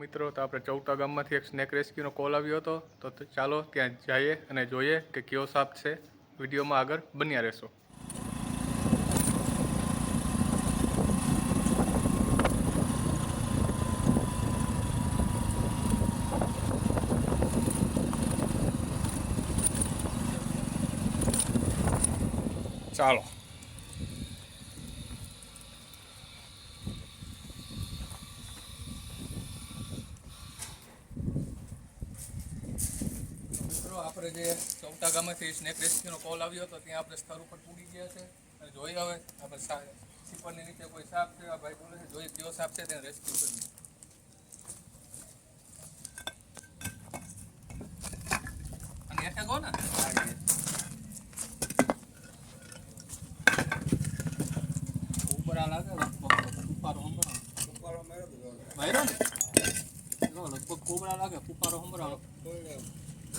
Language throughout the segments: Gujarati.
મિત્રો, તો આપણે ચૌટા ગામમાંથી એક સ્નેક રેસ્ક્યુનો કોલ આવ્યો હતો. તો ચાલો ત્યાં જઈએ અને જોઈએ કે કયો સાપ છે. વિડીયોમાં આગળ બન્યા રહેશો. ચાલો. આપણે જે ચૌટા ગામેથી સ્નેક રેસ્ક્યુનો કોલ આવ્યો હતો ત્યાં આપણે સ્થળ ઉપર પૂરી ગયા છે. અને જોઈ હવે આપણે સીપરની નીચે કોઈ સાપ છે આ ભાઈ બોલે છે જોઈએ કયો સાપ છે તેને રેસ્ક્યુ કરીએ અને હેઠે ને? ઉપરા લાગે લગભગ ઉપારો હંભરાણો માર્યો ને? લગભગ કોબરા લાગે કુપારો હંભરાણો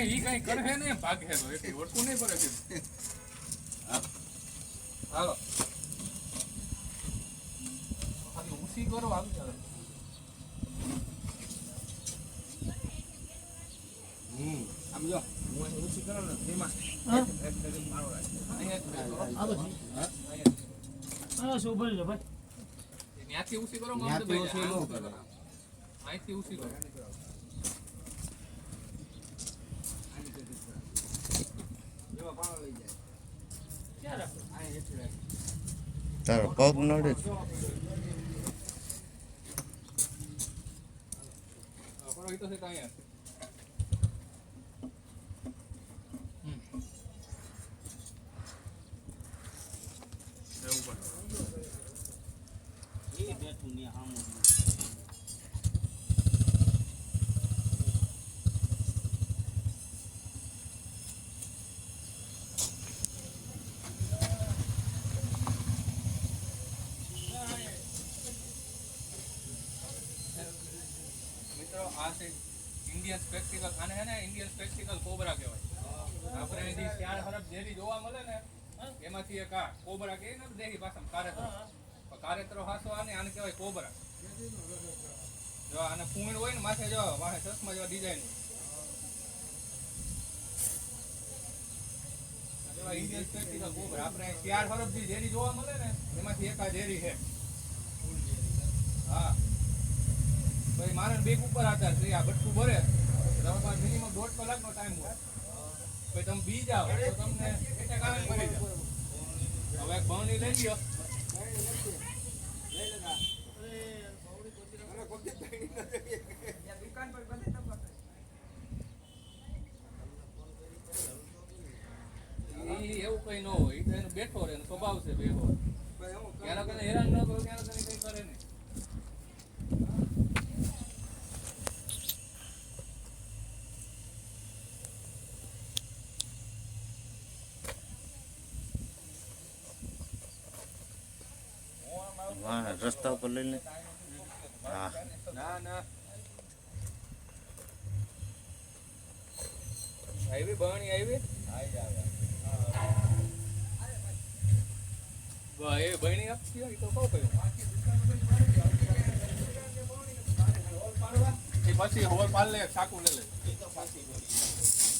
ઈ ઈ કાંઈ કરે ને ભાગે તો એટલી ઓળખું નહીં પડે કે હાલો. ખાલી ઉસી કરો આવી. ચાલે આમ જો. હું ઊંચી કરો ને તેમાં એક ડગી મારો અહીંયા જ બેસો. હા? અહીંયા. ત્યાંથી ઉસી કરો મામદ ત્યાંથી ઊંચી કરો. અહીંથી ઉસી કરો આની ડગી કરો. એમાં પાણો લઈ જાય અહીં હેઠી રાખે. તારો પગ નડે એ. હમ. બેઠું ને આમ જ. મિત્રો આ છે ઇન્ડિયન સ્પેક્ટિકલ આને છે ને ઇન્ડિયન સ્પેક્ટિકલ કોબરા કહેવાય. આપણે અહીંથી શિયાળ હરફ ઝેરી જોવા મળે ને એમાંથી એક આ કોબરા કહે ને દેહી ભાષામાં કારેતરો. કારેતરો હાસો આને આને કહેવાય કોબરા જો આને પૂર્ણ હોય ને માથે જો વાહે ચશ્મા જેવા ડિઝાઇન ઇન્ડિયન સ્પેક્ટિકલ કોબરા આપણે ચાર હરફ જે ઝેરી જોવા મળે ને એમાંથી એક આ ઝેરી છે. હા. ભાઈ મારે બેગ ઉપર આધાર છે, આ બટકું ભરે. તમારે પાસે મિનિમમ દોઢ કલાકનો ટાઈમ હોય. પછી તમે બી તમને હવે બહણી લઈ લ્યો. એવું કઈ ન હોય બેઠો રહે સ્વભાવ છે બેહો એના એને હેરાન ન કરો ક્યારેક એને કઈ કરે નહીં વાહ, રસ્તા ઉપર લઈને? હા. ના ના આવી? બણી આવી એ બણી આપતી હોય તો કહો કયું પછી હોલ પાલ લે, સાકું લે લે. હા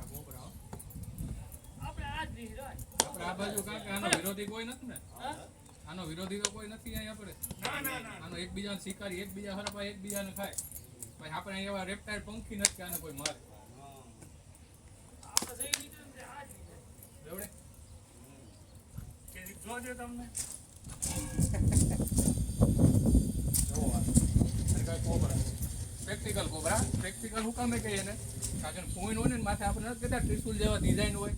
કોબરા હો. આપણે આ બાજુ કારણ કે આનો વિરોધી કોઈ નથી ને? આનો વિરોધી તો કોઈ નથી અહીંયા આપણે. આનો એકબીજાને શિકારી એકબીજા હરપાય એકબીજાને ખાય. પછી આપણે એવા રેપટાઇલ પંખી નથી આને કોઈ મારે. જોજો તમને. પ્રેક્ટિકલ કોબરા પ્રેક્ટિકલ હું કામે કહીએ ને કારણ ફોઈન હોય ને માથે આપણે નથી કહેતા ત્રિશુલ જેવા ડિઝાઇન હોય.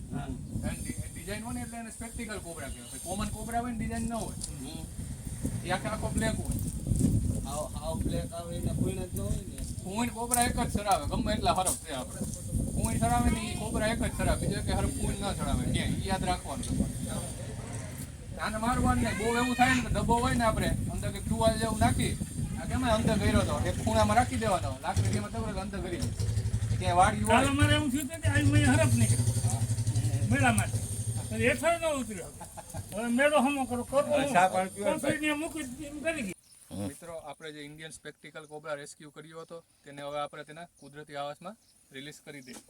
ડિઝાઇન હોય ને એટલે એને સ્પેક્ટિકલ કોબરા કહેવાય. કોમન કોબરા હોય ને ડિઝાઇન ન હોય. એ આખે આખો બ્લેક હોય. કોબરા એક જ સરાવે ગમે એટલા હરફ છે આપણે ફોઈન સરાવે ને એ કોબરા એક જ સરાવે બીજો કે હરફ ન સરાવે ક્યાંય યાદ રાખવાનું તમારે મારવાનું ને બહુ એવું થાય ને કે ડબ્બો હોય ને આપણે અંદર કે ટુવાલ જેવું નાખી કેમ અંદર કર્યો હતો એક ખૂણામાં રાખી દેવાનો લાકડી જેમાં દબડે અંદર કરી વાડી હોય અમારે એવું થયું કે મેં હરફ નીકળ્યો મેળા માટે હેઠળ ન ઉતર્યો હવે મેળો હમો કરો કોન્ફિડન્સ મૂકી કરી મિત્રો, આપણે જે ઇન્ડિયન સ્પેક્ટિકલ કોબરા રેસ્ક્યુ કર્યો હતો, તેને હવે આપણે તેના કુદરતી આવાસમાં રિલીઝ કરી દઈએ.